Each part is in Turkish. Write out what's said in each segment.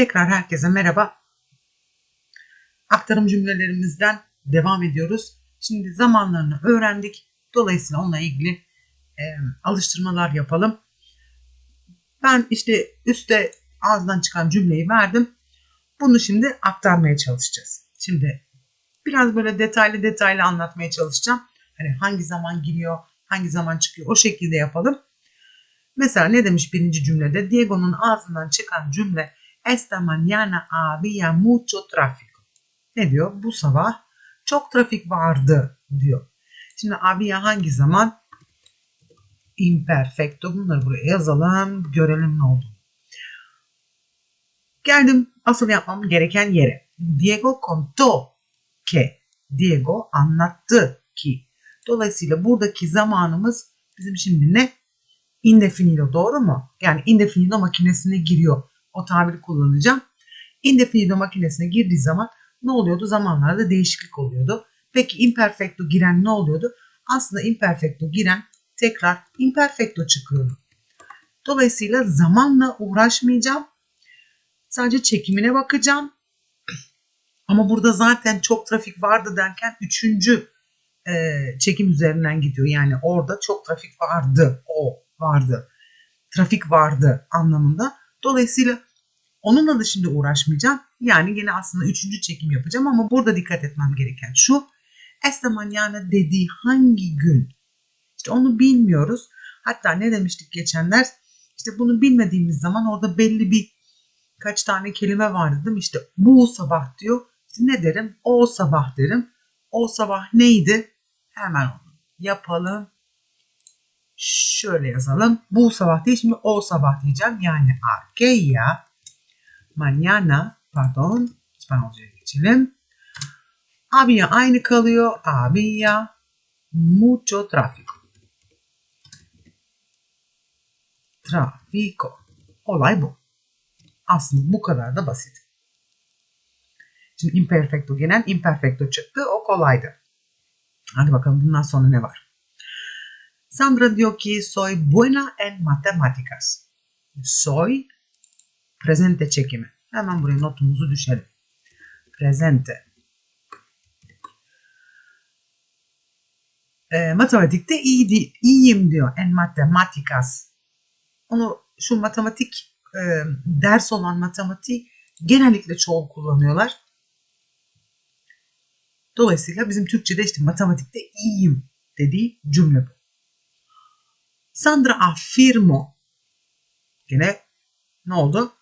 Tekrar herkese merhaba. Aktarım cümlelerimizden devam ediyoruz. Şimdi zamanlarını öğrendik. Dolayısıyla onunla ilgili e, alıştırmalar yapalım. Ben işte üstte ağızdan çıkan cümleyi verdim. Bunu şimdi aktarmaya çalışacağız. Şimdi biraz böyle detaylı detaylı anlatmaya çalışacağım. Hani hangi zaman giriyor, hangi zaman çıkıyor o şekilde yapalım. Mesela ne demiş birinci cümlede? Diego'nun ağzından çıkan cümle Esta mañana había mucho tráfico. Ne diyor? Bu sabah çok trafik vardı diyor. Şimdi había hangi zaman? Imperfecto. Bunları buraya yazalım. Görelim ne oldu. Geldim asıl yapmam gereken yere. Diego contó que. Diego anlattı ki. Dolayısıyla buradaki zamanımız bizim şimdi ne? Indefinido doğru mu? Yani indefinido makinesine giriyor. O tabiri kullanacağım. Indefinido makinesine girdiği zaman ne oluyordu? Zamanlarda değişiklik oluyordu. Peki imperfecto giren ne oluyordu? Aslında imperfecto giren tekrar imperfecto çıkıyordu. Dolayısıyla zamanla uğraşmayacağım. Sadece çekimine bakacağım. Ama burada zaten çok trafik vardı derken üçüncü e, çekim üzerinden gidiyor. Yani orada çok trafik vardı. O vardı. Trafik vardı anlamında. Dolayısıyla onunla da şimdi uğraşmayacağım. Yani yine aslında üçüncü çekim yapacağım ama burada dikkat etmem gereken şu. Esta mañana dediği hangi gün? İşte onu bilmiyoruz. Hatta ne demiştik geçenler? İşte bunu bilmediğimiz zaman orada belli bir kaç tane kelime vardı değil mi? İşte bu sabah diyor. İşte ne derim? O sabah derim. O sabah neydi? Hemen onu yapalım. Şöyle yazalım. Bu sabah değil şimdi o sabah diyeceğim. Yani aquella mañana pardon İspanyolca'ya geçelim. Había aynı kalıyor. Había mucho tráfico. Trafiko. Olay bu. Aslında bu kadar da basit. Şimdi imperfecto gelen imperfecto çıktı. O kolaydı. Hadi bakalım bundan sonra ne var? Sandra diyor ki soy buena en matemáticas. Soy presente çekimi. Hemen buraya notumuzu düşelim. Presente. E, matematikte iyi, iyiyim diyor. En matemáticas. Onu şu matematik e, ders olan matematik genellikle çoğul kullanıyorlar. Dolayısıyla bizim Türkçe'de işte matematikte iyiyim dediği cümle bu. Sandra afirmo. Yine ne oldu?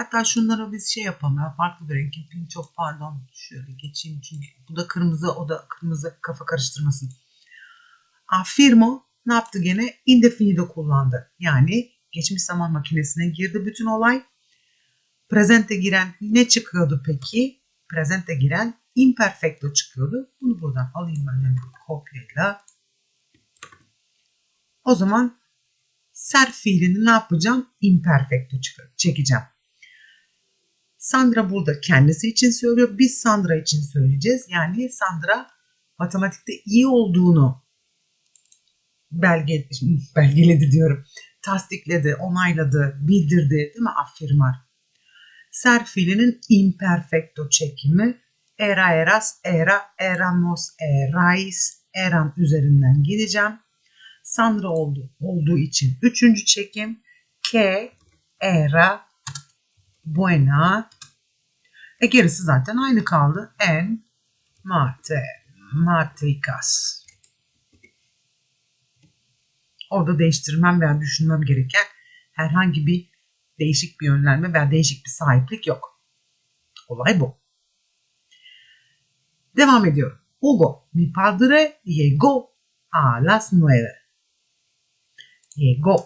Hatta şunları biz şey yapalım ya farklı bir renk yapayım. Çok pardon şöyle geçeyim çünkü bu da kırmızı o da kırmızı kafa karıştırmasın. Afirmo ne yaptı gene? Indefinido kullandı. Yani geçmiş zaman makinesine girdi bütün olay. Presente giren ne çıkıyordu peki? Presente giren imperfecto çıkıyordu. Bunu buradan alayım ben hemen kopyayla. O zaman ser fiilini ne yapacağım? Imperfecto çekeceğim. Sandra burada kendisi için söylüyor. Biz Sandra için söyleyeceğiz. Yani Sandra matematikte iyi olduğunu belge, belgeledi diyorum. Tasdikledi, onayladı, bildirdi değil mi? Affirmar. Ser fiilinin imperfecto çekimi era eras, era, eramos, erais, eran üzerinden gideceğim. Sandra oldu, olduğu için üçüncü çekim que, era, buena. E gerisi zaten aynı kaldı. En, mate, matricas. Orada değiştirmem veya düşünmem gereken herhangi bir değişik bir yönlenme veya değişik bir sahiplik yok. Olay bu. Devam ediyorum. Hugo, mi padre llegó a las nueve. Llegó.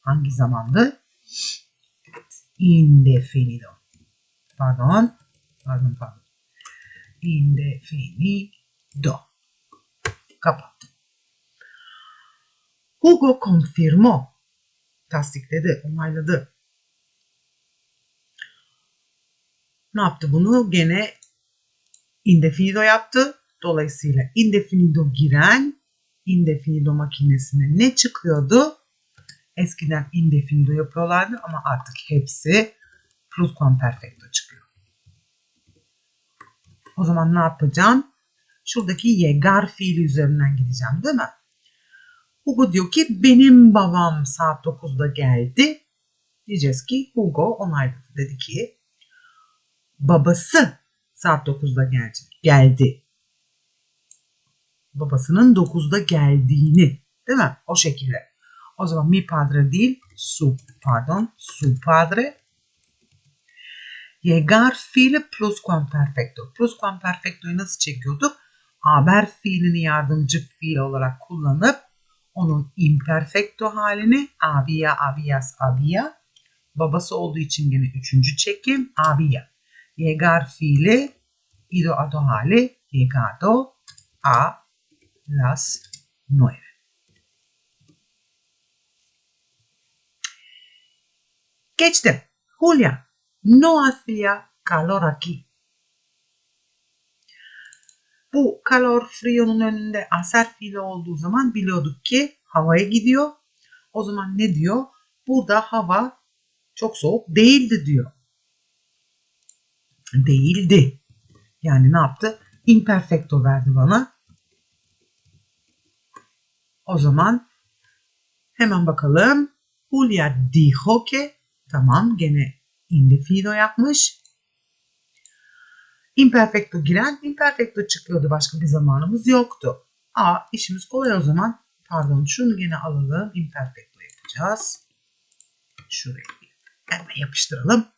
Hangi zamandı? Indefinido. Pardon. Pardon pardon. Indefinido. Kapattım. Hugo confirmó. Tasdikledi, onayladı. Ne yaptı bunu? Gene indefinido yaptı. Dolayısıyla indefinido giren indefinido makinesine ne çıkıyordu? Eskiden indefinido yapıyorlardı ama artık hepsi pluscuamperfecto çıkıyor. O zaman ne yapacağım? Şuradaki yegar fiili üzerinden gideceğim değil mi? Hugo diyor ki benim babam saat 9'da geldi. Diyeceğiz ki Hugo onayladı. Dedi ki babası saat 9'da geldi. geldi. Babasının 9'da geldiğini değil mi? O şekilde. O zaman mi padre değil su pardon su padre Llegar fiili pluscuamperfecto. Pluscuamperfecto'yu nasıl çekiyorduk? Haber fiilini yardımcı fiil olarak kullanıp onun imperfecto halini había, habías, había. Babası olduğu için yine üçüncü çekim había. Llegar fiili ido ado hali llegado a las nueve. Geçtim. Julia, no hacía calor aquí. Bu kalor frio'nun önünde aser fiili olduğu zaman biliyorduk ki havaya gidiyor. O zaman ne diyor? Burada hava çok soğuk değildi diyor. Değildi. Yani ne yaptı? Imperfecto verdi bana. O zaman hemen bakalım. Julia dijo que tamam gene indefinido yapmış. Imperfecto giren imperfecto çıkıyordu. Başka bir zamanımız yoktu. A işimiz kolay o zaman. Pardon şunu gene alalım. Imperfecto yapacağız. Şuraya hemen yapıştıralım.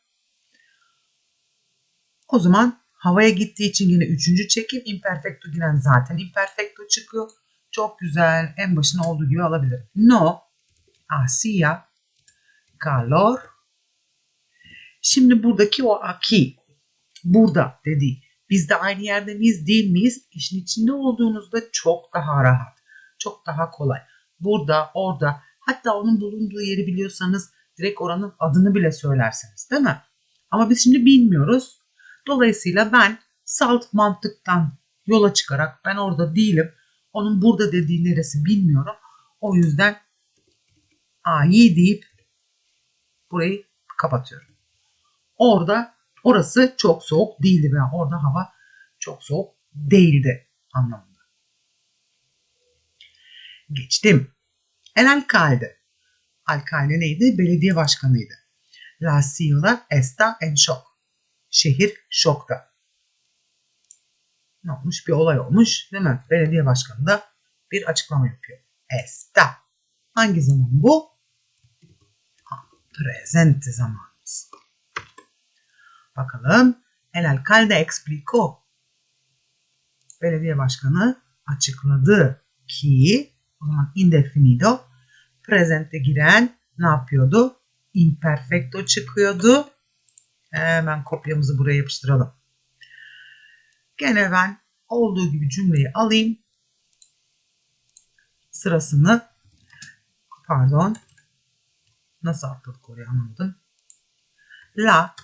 O zaman havaya gittiği için yine üçüncü çekim. Imperfecto giren zaten imperfecto çıkıyor. Çok güzel. En başına olduğu gibi alabilirim. No hacía calor. Şimdi buradaki o aki burada dedi. Biz de aynı yerde miyiz değil miyiz? İşin içinde olduğunuzda çok daha rahat. Çok daha kolay. Burada, orada hatta onun bulunduğu yeri biliyorsanız direkt oranın adını bile söylersiniz değil mi? Ama biz şimdi bilmiyoruz. Dolayısıyla ben salt mantıktan yola çıkarak ben orada değilim. Onun burada dediği neresi bilmiyorum. O yüzden A'yı deyip burayı kapatıyorum. Orada orası çok soğuk değildi veya orada hava çok soğuk değildi anlamında. Geçtim. El alcalde. Alcalde neydi? Belediye başkanıydı. La ciudad está en shock. Şehir şokta. Ne olmuş? Bir olay olmuş değil mi? Belediye başkanı da bir açıklama yapıyor. Está. Hangi zaman bu? Presente zamanımız. Bakalım. El alcalde explicó. Belediye başkanı açıkladı ki o zaman indefinido presente giren ne yapıyordu? Imperfecto çıkıyordu. Hemen kopyamızı buraya yapıştıralım. Gene ben olduğu gibi cümleyi alayım. Sırasını pardon nasıl atladık oraya anlamadım. La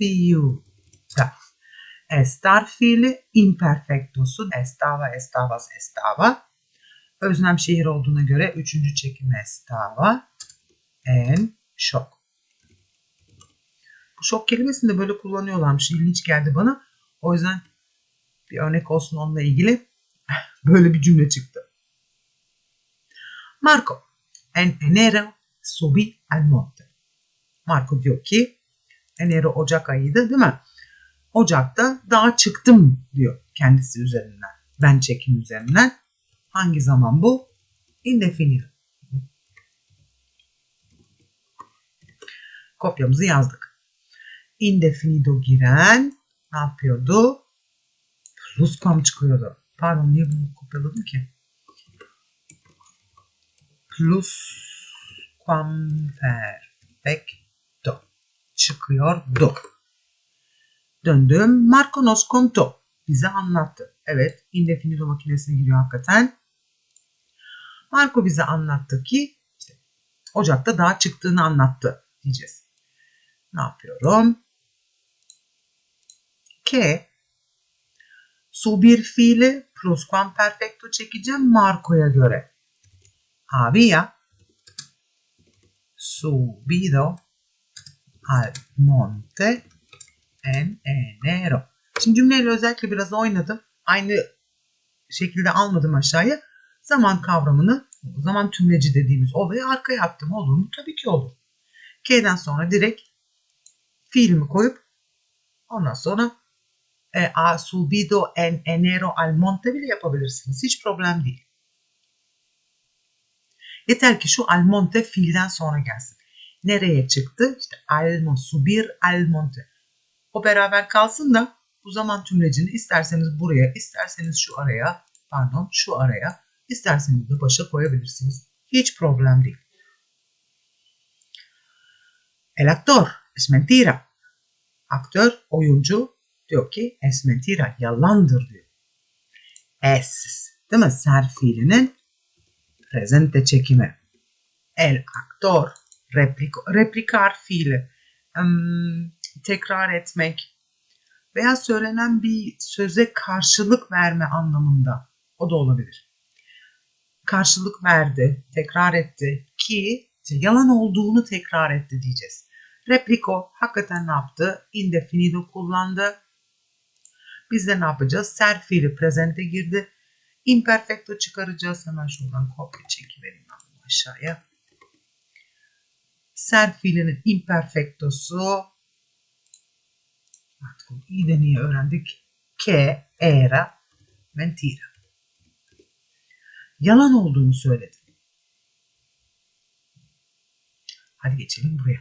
ciudad. Estar fiili imperfectosu estava, estavas, estava. Özlem şehir olduğuna göre üçüncü çekim estava. En şok. Bu şok kelimesini de böyle kullanıyorlarmış. İlginç geldi bana. O yüzden bir örnek olsun onunla ilgili böyle bir cümle çıktı. Marco, en enero subí al monte. Marco diyor ki Enero Ocak ayıydı değil mi? Ocak'ta dağa çıktım diyor kendisi üzerinden. Ben çekim üzerinden. Hangi zaman bu? Indefinido. Kopyamızı yazdık. Indefinido giren ne yapıyordu? Plusquam çıkıyordu. Pardon niye bunu kopyaladım ki? Plusquamperfecto çıkıyordu. Döndüm. Marco nos contó. Bize anlattı. Evet. Indefinido makinesine giriyor hakikaten. Marco bize anlattı ki işte, Ocak'ta daha çıktığını anlattı diyeceğiz. Ne yapıyorum? Ke su bir fiili pluscuamperfecto çekeceğim Marco'ya göre. Había subido al monte en enero. Şimdi cümleyle özellikle biraz oynadım. Aynı şekilde almadım aşağıya. Zaman kavramını, zaman tümleci dediğimiz olayı arkaya attım. Olur mu? Tabii ki olur. K'den sonra direkt fiilimi koyup ondan sonra e, ha subido en enero al monte bile yapabilirsiniz. Hiç problem değil. Yeter ki şu al monte fiilden sonra gelsin. Nereye çıktı? İşte al subir al monte. O beraber kalsın da bu zaman tümlecini isterseniz buraya, isterseniz şu araya, pardon şu araya, isterseniz de başa koyabilirsiniz. Hiç problem değil. El actor es mentira. Aktör, oyuncu diyor ki es mentira, yalandır diyor. Es, değil mi? Ser fiilinin presente çekimi. El actor, replik, replikar fiili. Tekrar etmek veya söylenen bir söze karşılık verme anlamında. O da olabilir. Karşılık verdi, tekrar etti ki yalan olduğunu tekrar etti diyeceğiz. Repliko hakikaten ne yaptı? Indefinido kullandı. Biz de ne yapacağız? Ser fiili presente girdi. Imperfecto çıkaracağız. Hemen şuradan kopya çekivereyim aşağıya. Ser fiilinin imperfectosu artık iyi de niye öğrendik? Ke, era, mentira. Yalan olduğunu söyledi. Hadi geçelim buraya.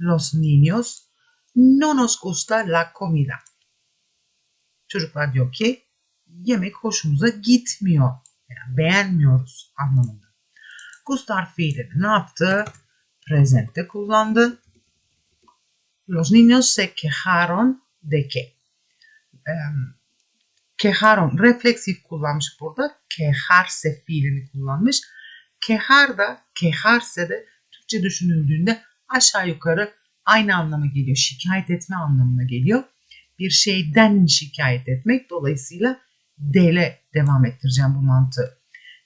Los niños no nos gusta la comida. Çocuklar diyor ki yemek hoşumuza gitmiyor. Yani beğenmiyoruz anlamında. Gustar fiili ne yaptı? Presente kullandı. Los niños se quejaron de que. Quejaron refleksif kullanmış burada. Quejarse fiilini kullanmış. Quejar da, quejarse de Türkçe düşünüldüğünde aşağı yukarı aynı anlama geliyor. Şikayet etme anlamına geliyor. Bir şeyden şikayet etmek. Dolayısıyla dele devam ettireceğim bu mantığı.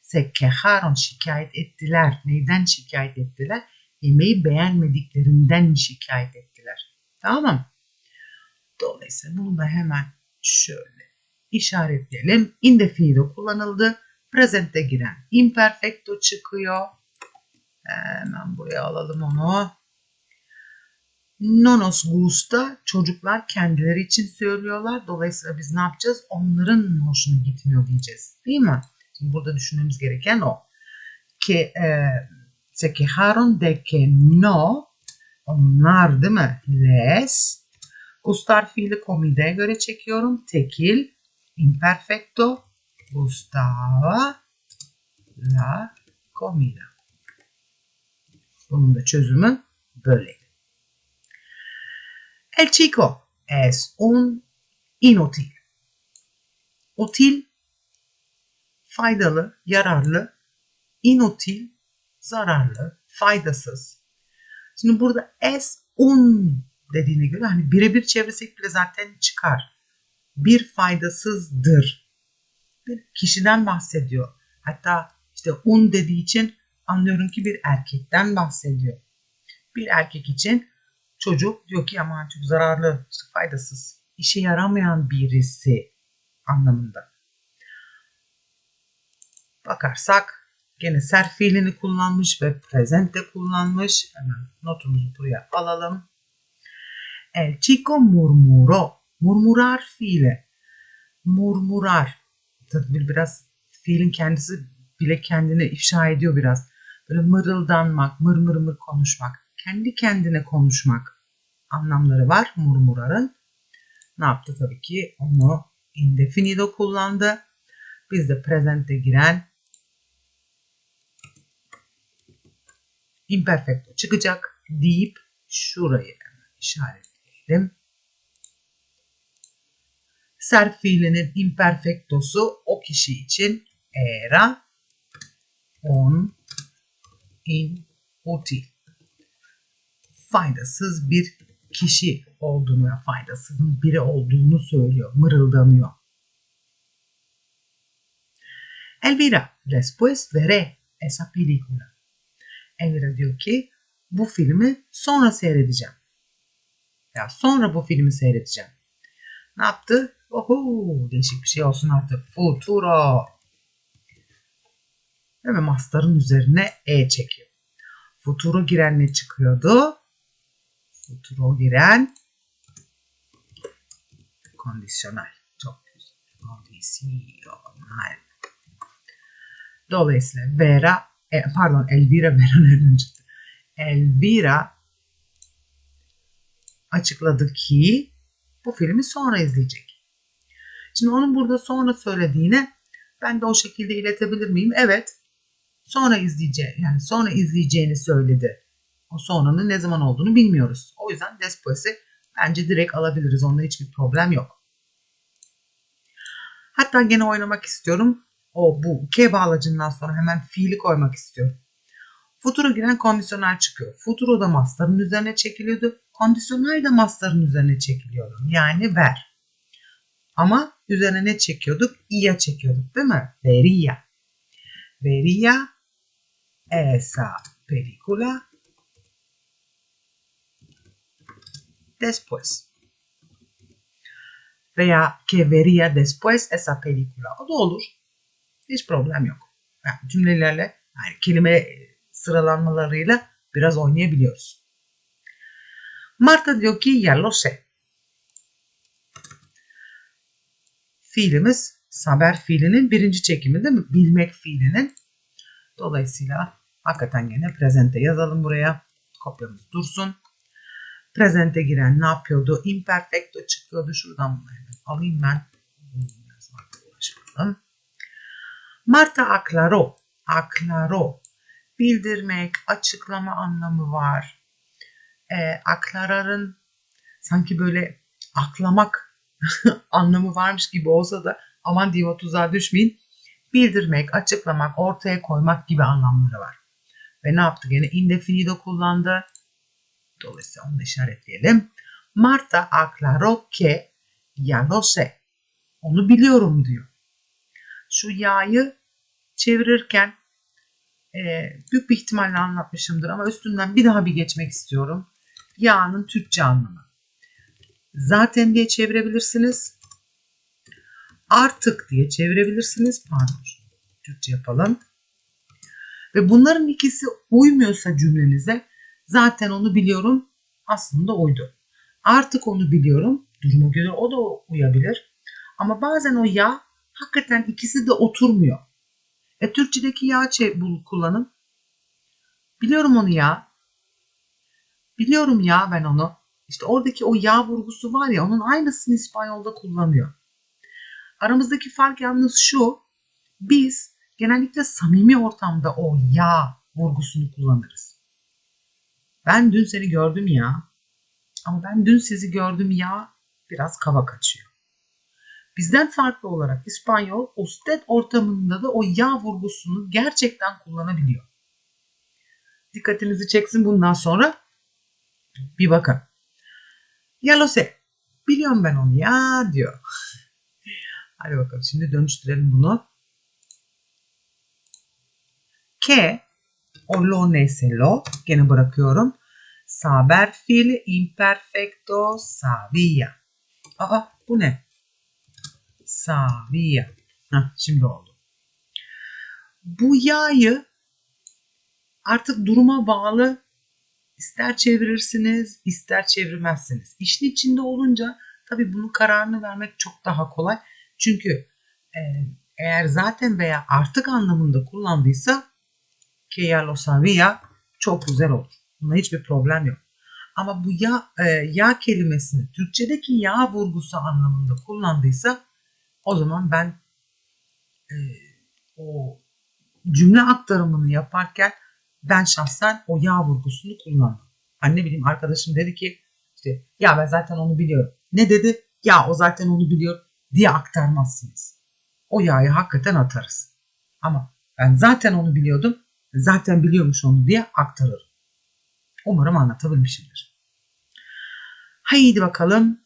Se quejaron şikayet ettiler. Neyden şikayet ettiler? Yemeği beğenmediklerinden şikayet ettiler. Tamam mı? Dolayısıyla bunu da hemen şöyle işaretleyelim. Indefinido kullanıldı. Presente giren imperfecto çıkıyor. Hemen buraya alalım onu. No nos gusta çocuklar kendileri için söylüyorlar. Dolayısıyla biz ne yapacağız? Onların hoşuna gitmiyor diyeceğiz. Değil mi? Şimdi burada düşünmemiz gereken o. Que e, se quejaron de que no onlar değil mi? Les gustar fiili komideye göre çekiyorum. Tekil imperfecto gustaba la comida. Bunun da çözümü böyle. El chico es un inútil. Util, faydalı, yararlı. Inutil, zararlı, faydasız. Şimdi burada es un dediğine göre hani birebir çevirsek bile zaten çıkar. Bir faydasızdır. Bir kişiden bahsediyor. Hatta işte un dediği için anlıyorum ki bir erkekten bahsediyor. Bir erkek için çocuk diyor ki aman çok zararlı, faydasız, işe yaramayan birisi anlamında. Bakarsak gene ser fiilini kullanmış ve presente kullanmış. Hemen notumuzu buraya alalım. El chico murmuró. Murmurar fiili. Murmurar. Tabii biraz fiilin kendisi bile kendini ifşa ediyor biraz. Böyle mırıldanmak, mır mır mır konuşmak, kendi kendine konuşmak anlamları var murmurarın. Ne yaptı tabii ki? Onu indefinido kullandı. Biz de presente giren imperfecto çıkacak deyip şurayı işaretleyelim. Ser fiilinin imperfectosu o kişi için era on inutil. Faydasız bir kişi olduğunu ve faydasız biri olduğunu söylüyor, mırıldanıyor. Elvira, después veré esa película. Elvira diyor ki bu filmi sonra seyredeceğim. Ya sonra bu filmi seyredeceğim. Ne yaptı? Oho, değişik bir şey olsun artık. Futuro. Ve mastarın üzerine E çekiyor. Futuro giren ne çıkıyordu? Futuro giren kondisyonel. Çok güzel. Kondisyonel. Dolayısıyla Vera, e, pardon Elvira Vera nereden çıktı? Elvira açıkladı ki bu filmi sonra izleyecek. Şimdi onun burada sonra söylediğine ben de o şekilde iletebilir miyim? Evet. Sonra izleyeceği yani sonra izleyeceğini söyledi. O sonranın ne zaman olduğunu bilmiyoruz. O yüzden Despues'i bence direkt alabiliriz. Onda hiçbir problem yok. Hatta gene oynamak istiyorum. O bu K bağlacından sonra hemen fiili koymak istiyorum. Futuro giren kondisyonel çıkıyor. Futuro da master'ın üzerine çekiliyordu. Kondisyonel de master'ın üzerine çekiliyordu. Yani ver. Ama üzerine ne çekiyorduk? İ'ya çekiyorduk değil mi? Vería. Vería esa película después. Veya que vería después esa película. O da olur. Hiç problem yok. Yani cümlelerle yani kelime sıralanmalarıyla biraz oynayabiliyoruz. Marta diyor ki ya lo sé. Fiilimiz saber fiilinin birinci çekimi değil mi? Bilmek fiilinin. Dolayısıyla hakikaten gene presente yazalım buraya. Kopyamız dursun. Presente giren ne yapıyordu? Imperfecto çıkıyordu. Şuradan alayım ben. Yazmakla uğraşmadım. Marta aclaró. Aclaró. Bildirmek, açıklama anlamı var. E, aklararın sanki böyle aklamak anlamı varmış gibi olsa da aman diyeyim o tuzağa düşmeyin. Bildirmek, açıklamak, ortaya koymak gibi anlamları var. Ve ne yaptı? Gene indefinido kullandı. Dolayısıyla onu işaretleyelim. Marta aclaró que ya lo sé. Onu biliyorum diyor. Şu ya'yı çevirirken e, büyük bir ihtimalle anlatmışımdır ama üstünden bir daha bir geçmek istiyorum. Ya'nın Türkçe anlamı. Zaten diye çevirebilirsiniz. Artık diye çevirebilirsiniz. Pardon. Türkçe yapalım. Ve bunların ikisi uymuyorsa cümlenize zaten onu biliyorum aslında uydu. Artık onu biliyorum. Duruma göre o da uyabilir. Ama bazen o ya hakikaten ikisi de oturmuyor. E Türkçedeki ya kullanın. Biliyorum onu ya. Biliyorum ya ben onu. İşte oradaki o ya vurgusu var ya onun aynısını İspanyolda kullanıyor. Aramızdaki fark yalnız şu. Biz genellikle samimi ortamda o ya vurgusunu kullanırız. Ben dün seni gördüm ya. Ama ben dün sizi gördüm ya biraz kava kaçıyor. Bizden farklı olarak İspanyol usted ortamında da o ya vurgusunu gerçekten kullanabiliyor. Dikkatinizi çeksin bundan sonra. Bir bakın. Ya lo sé. Biliyorum ben onu ya diyor. Hadi bakalım şimdi dönüştürelim bunu. Que o lo neyse lo gene bırakıyorum. Saber fiili imperfecto sabía. Aa bu ne? Sabía. Heh, şimdi oldu. Bu ya'yı artık duruma bağlı ister çevirirsiniz ister çevirmezsiniz. İşin içinde olunca tabii bunun kararını vermek çok daha kolay. Çünkü e, eğer zaten veya artık anlamında kullandıysa que ya lo sabía çok güzel olur. Bunda hiçbir problem yok. Ama bu ya, e, ya kelimesini Türkçedeki ya vurgusu anlamında kullandıysa o zaman ben e, o cümle aktarımını yaparken ben şahsen o ya vurgusunu kullandım. Hani ne bileyim arkadaşım dedi ki işte ya ben zaten onu biliyorum. Ne dedi? Ya o zaten onu biliyor diye aktarmazsınız. O yağı hakikaten atarız. Ama ben zaten onu biliyordum. Zaten biliyormuş onu diye aktarırım. Umarım anlatabilmişimdir. Haydi bakalım.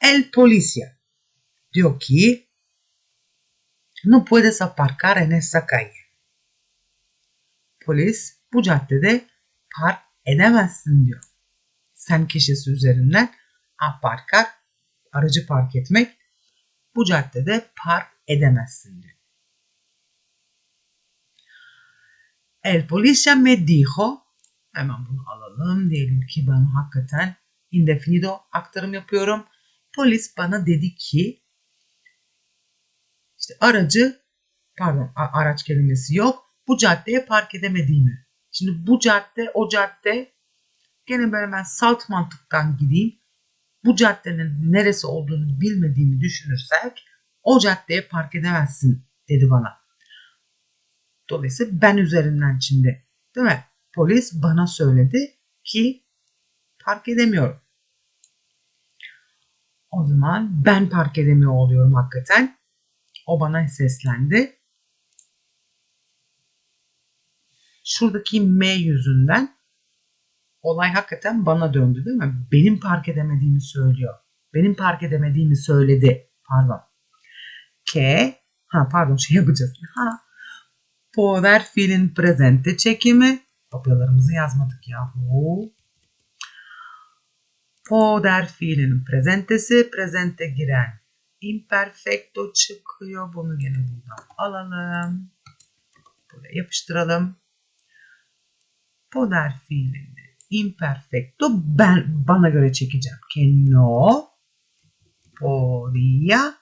El policía diyor ki no puedes aparcar en esa calle. Polis bu caddede park edemezsin diyor. sen kişisi üzerinden aparcar aracı park etmek. Bu caddede park edemezsin diyor. El policía me dijo hemen bunu alalım. Diyelim ki ben hakikaten indefinido aktarım yapıyorum. Polis bana dedi ki işte aracı pardon araç kelimesi yok. Bu caddeye park edemediğimi. Şimdi bu cadde o cadde gene böyle ben salt mantıktan gideyim. Bu caddenin neresi olduğunu bilmediğimi düşünürsek o caddeye park edemezsin dedi bana. Dolayısıyla ben üzerinden şimdi değil mi? Polis bana söyledi ki park edemiyorum. O zaman ben park edemiyor oluyorum hakikaten. O bana seslendi. Şuradaki M yüzünden olay hakikaten bana döndü değil mi? Benim park edemediğimi söylüyor. Benim park edemediğimi söyledi. Pardon. K ha pardon şey yapacağız. Ha poder fiilin presente çekimi. Kopyalarımızı yazmadık yahu. Poder fiilinin presentesi. Presente giren imperfecto çıkıyor. Bunu gene buradan alalım. Buraya yapıştıralım. Poder fiilinde imperfecto ben bana göre çekeceğim. Que no podía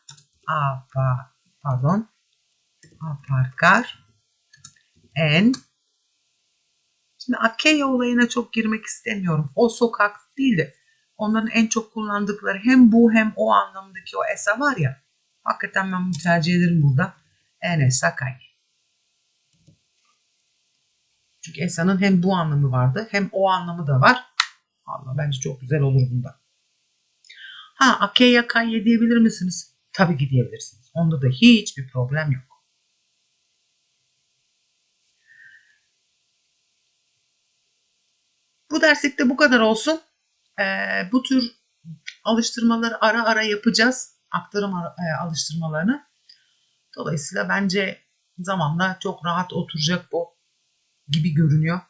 apa, pardon aparcar en Şimdi Akeya olayına çok girmek istemiyorum. O sokak değil de onların en çok kullandıkları hem bu hem o anlamdaki o esa var ya. Hakikaten ben bunu tercih ederim burada. En esa kay. Çünkü esa'nın hem bu anlamı vardı hem o anlamı da var. Allah bence çok güzel olur bunda. Ha Akeya kay diyebilir misiniz? Tabii ki diyebilirsiniz. Onda da hiçbir problem yok. Bu derslikte bu kadar olsun. Ee, bu tür alıştırmaları ara ara yapacağız. Aktarım e, alıştırmalarını. Dolayısıyla bence zamanla çok rahat oturacak bu gibi görünüyor.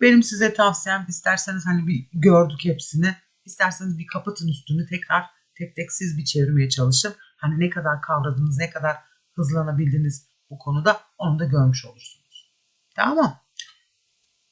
Benim size tavsiyem isterseniz hani bir gördük hepsini. İsterseniz bir kapatın üstünü tekrar tek tek siz bir çevirmeye çalışın. Hani ne kadar kavradınız, ne kadar hızlanabildiniz bu konuda onu da görmüş olursunuz. Tamam mı?